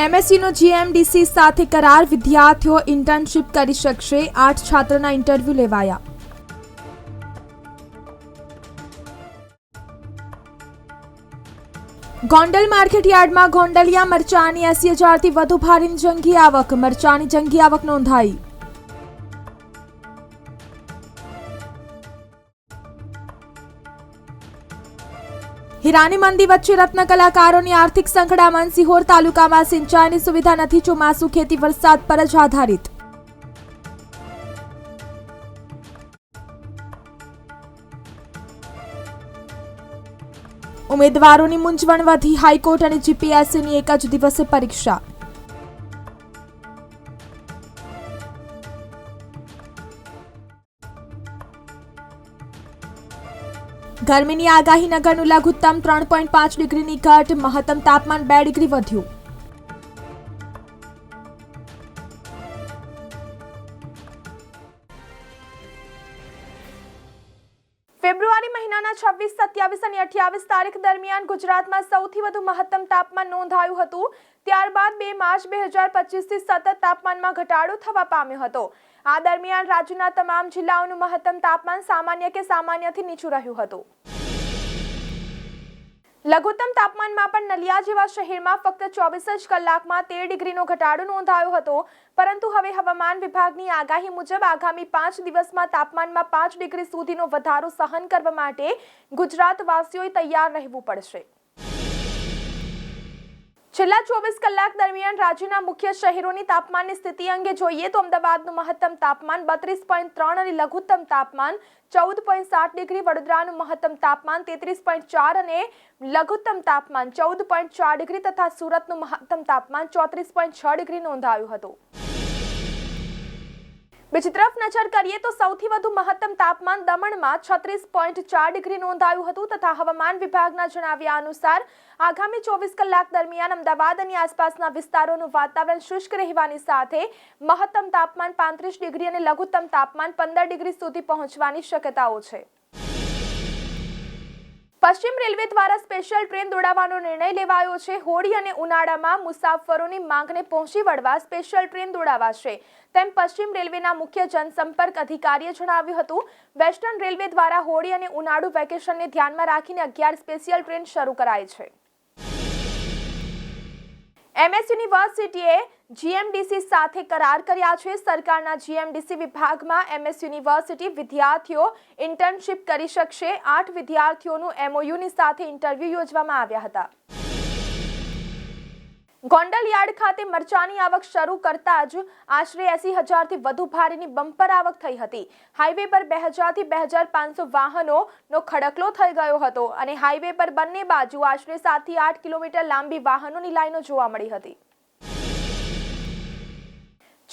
એમએસસીનો GMDC સાથે કરાર, વિદ્યાર્થીઓ ઇન્ટર્નશીપ કરી શકશે, આઠ છાત્રના ઇન્ટરવ્યૂ લેવાયા. ગોંડલ માર્કેટ યાર્ડમાં ગોંડલિયા મરચાની એસી હજારથી વધુ ભારીની જંગી આવક, મરચાની જંગી આવક નોંધાઈ. હીરાની મંદી વચ્ચે રત્ન કલાકારોની આર્થિક સંકડામણ સિહોર તાલુકામાં સિંચાઈની સુવિધા નથી, ચોમાસુ ખેતી વરસાદ પર જ આધારિત. ઉમેદવારોની મૂંઝવણ વધી, હાઈકોર્ટ અને જીપીએસસીની એક જ દિવસે પરીક્ષા. ગરમીની આગાહી નગરનું લઘુત્તમ ત્રણ પોઈન્ટ પાંચ ડિગ્રીની ઘટ, મહત્તમ તાપમાન બે ડિગ્રી વધ્યું. ફેબ્રુઆરી મહિનાના છવ્વીસ, સત્યાવીસ અને અઠ્યાવીસ તારીખ દરમિયાન ગુજરાતમાં સૌથી વધુ મહત્તમ તાપમાન નોંધાયું હતું. ત્યારબાદ બે માર્ચ બે હજાર પચીસથી સતત તાપમાનમાં ઘટાડો થવા પામ્યો હતો. આ દરમિયાન રાજ્યના તમામ જિલ્લાઓનું મહત્તમ તાપમાન સામાન્ય કે સામાન્યથી નીચું રહ્યું હતું. લઘુત્તમ તાપમાનમાં પણ નલિયા જેવા શહેરમાં ફક્ત ચોવીસ જ કલાકમાં તેર ડિગ્રીનો ઘટાડો નોંધાયો હતો, પરંતુ હવે હવામાન વિભાગની આગાહી મુજબ આગામી પાંચ દિવસમાં તાપમાનમાં પાંચ ડિગ્રી સુધીનો વધારો સહન કરવા માટે ગુજરાતવાસીઓએ તૈયાર રહેવું પડશે. છેલ્લા ચોવીસ કલાક દરમિયાન રાજ્યના મુખ્ય શહેરોની તાપમાનની સ્થિતિ અંગે જોઈએ તો અમદાવાદનું મહત્તમ તાપમાન બત્રીસ પોઈન્ટ ત્રણ અને લઘુત્તમ તાપમાન ચૌદ પોઈન્ટ સાત ડિગ્રી, વડોદરાનું મહત્તમ તાપમાન તેત્રીસ પોઈન્ટ ચાર અને લઘુત્તમ તાપમાન ચૌદ પોઈન્ટ ચાર ડિગ્રી તથા સુરતનું મહત્તમ તાપમાન ચોત્રીસ પોઈન્ટ છ ડિગ્રી નોંધાયું હતું. બીજી તરફ નજર કરીએ તો સૌથી વધુ મહત્તમ તાપમાન દમણમાં છત્રીસ પોઈન્ટ ચાર ડિગ્રી નોંધાયું હતું તથા હવામાન વિભાગના જણાવ્યા અનુસાર આગામી ચોવીસ કલાક દરમિયાન અમદાવાદ અને આસપાસના વિસ્તારોનું વાતાવરણ શુષ્ક રહેવાની સાથે મહત્તમ તાપમાન પાંત્રીસ ડિગ્રી અને લઘુત્તમ તાપમાન પંદર ડિગ્રી સુધી પહોંચવાની શક્યતાઓ છે. પશ્ચિમ રેલવે દ્વારા સ્પેશિયલ ટ્રેન દોડાવવાનો નિર્ણય લેવાયો છે. હોળી અને ઉનાળામાં મુસાફરોની માંગને પહોંચી વળવા સ્પેશિયલ ટ્રેન દોડાવાશે. તેમ પશ્ચિમ રેલવેના મુખ્ય જનસંપર્ક અધિકારીએ જણાવ્યું હતું, વેસ્ટર્ન રેલવે દ્વારા હોળી અને ઉનાળુ વેકેશનને ધ્યાનમાં રાખીને અગિયાર સ્પેશિયલ ટ્રેન શરૂ કરાઈ છે. એમએસ યુનિવર્સિટીએ જીએમડીસી સાથે કરાર કર્યા છે. સરકારના જીએમડીસી વિભાગમાં એમએસ યુનિવર્સિટી વિદ્યાર્થીઓ ઇન્ટર્નશીપ કરી શકશે. આઠ વિદ્યાર્થીઓનું એમઓયુની સાથે ઇન્ટરવ્યૂ યોજવામાં આવ્યા હતા. ગોંડલ યાર્ડ ખાતે મરચાની આવક શરૂ કરતા જ આશરે એસી હજારથી વધુ ભારેની બમ્પર આવક થઈ હતી. હાઈવે પર બે હજારથી બે હજાર પાંચસો વાહનોનો ખડકલો થઈ ગયો હતો અને હાઈવે પર બંને બાજુ આશરે સાતથી આઠ કિલોમીટર લાંબી વાહનોની લાઈનો જોવા મળી હતી.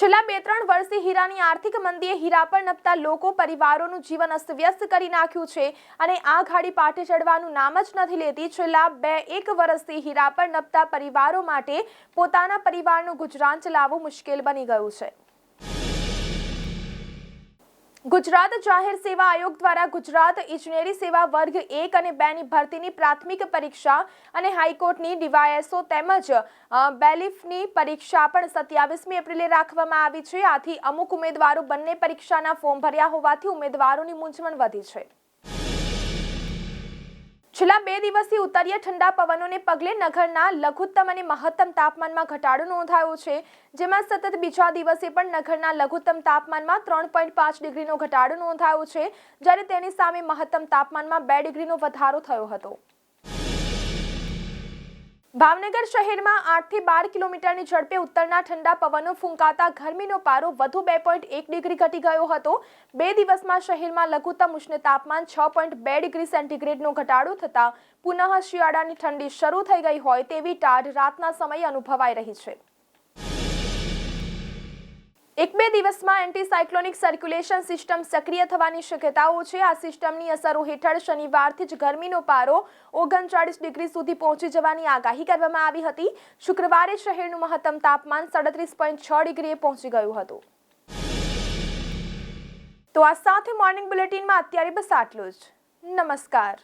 છેલ્લા બે ત્રણ વર્ષથી હીરાની આર્થિક મંદીએ હીરા પર નપતા લોકો પરિવારોનું જીવન અસ્તવ્યસ્ત કરી નાખ્યું છે અને આ ઘાડી પાટે ચડવાનું નામ જ નથી લેતી. છેલ્લા બે એક વર્ષથી હીરા પર નપતા પરિવારો માટે પોતાના પરિવારનું ગુજરાન ચલાવવું મુશ્કેલ બની ગયું છે. ગુજરાત જાહેર સેવા આયોગ દ્વારા ગુજરાત ઇજનેરી સેવા વર્ગ એક અને બે ની ભરતીની પ્રાથમિક પરીક્ષા અને હાઈકોર્ટની ડીવાયએસઓ તેમજ બેલિફની પરીક્ષા પણ સત્યાવીસમી એપ્રિલે રાખવામાં આવી છે. આથી અમુક ઉમેદવારો બંને પરીક્ષાના ફોર્મ ભર્યા હોવાથી ઉમેદવારોની મૂંઝવણ વધી છે. છેલ્લા બે દિવસથી ઉત્તરીય ઠંડા પવનોને પગલે નગરના લઘુત્તમ અને મહત્તમ તાપમાનમાં ઘટાડો નોંધાયો છે, જેમાં સતત બીજા દિવસે પણ નગરના લઘુત્તમ તાપમાનમાં ત્રણ પોઈન્ટ પાંચ ડિગ્રીનો ઘટાડો નોંધાયો છે, જ્યારે તેની સામે મહત્તમ તાપમાનમાં બે ડિગ્રીનો વધારો થયો હતો. ભાવનગર શહેરમાં આઠથી બાર કિલોમીટરની ઝડપે ઉત્તરના ઠંડા પવનો ફૂંકાતા ગરમીનો પારો વધુ બે પોઈન્ટ એક ડિગ્રી ઘટી ગયો હતો. બે દિવસમાં શહેરમાં લઘુત્તમ ઉષ્ણ તાપમાન છ પોઈન્ટ બે ડિગ્રી સેન્ટીગ્રેડનો ઘટાડો થતાં પુનઃ શિયાળાની ઠંડી શરૂ થઈ ગઈ હોય તેવી ટાઢ રાતના સમયે અનુભવાઈ રહી છે. એક બે દિવસમાં એન્ટીસાયક્લોનિક સર્ક્યુલેશન સિસ્ટમ સક્રિય થવાની શક્યતાઓ છે. આ સિસ્ટમની અસરો હેઠળ શનિવારથી જ ગરમીનો પારો ઓગણચાળીસ ડિગ્રી સુધી પહોંચી જવાની આગાહી કરવામાં આવી હતી. શુક્રવારે શહેરનું મહત્તમ તાપમાન સાડત્રીસ પોઈન્ટ છ ડિગ્રીએ પહોંચી ગયું હતું. તો આ સાથે મોર્નિંગ બુલેટિનમાં અત્યારે બસ આટલું જ. નમસ્કાર.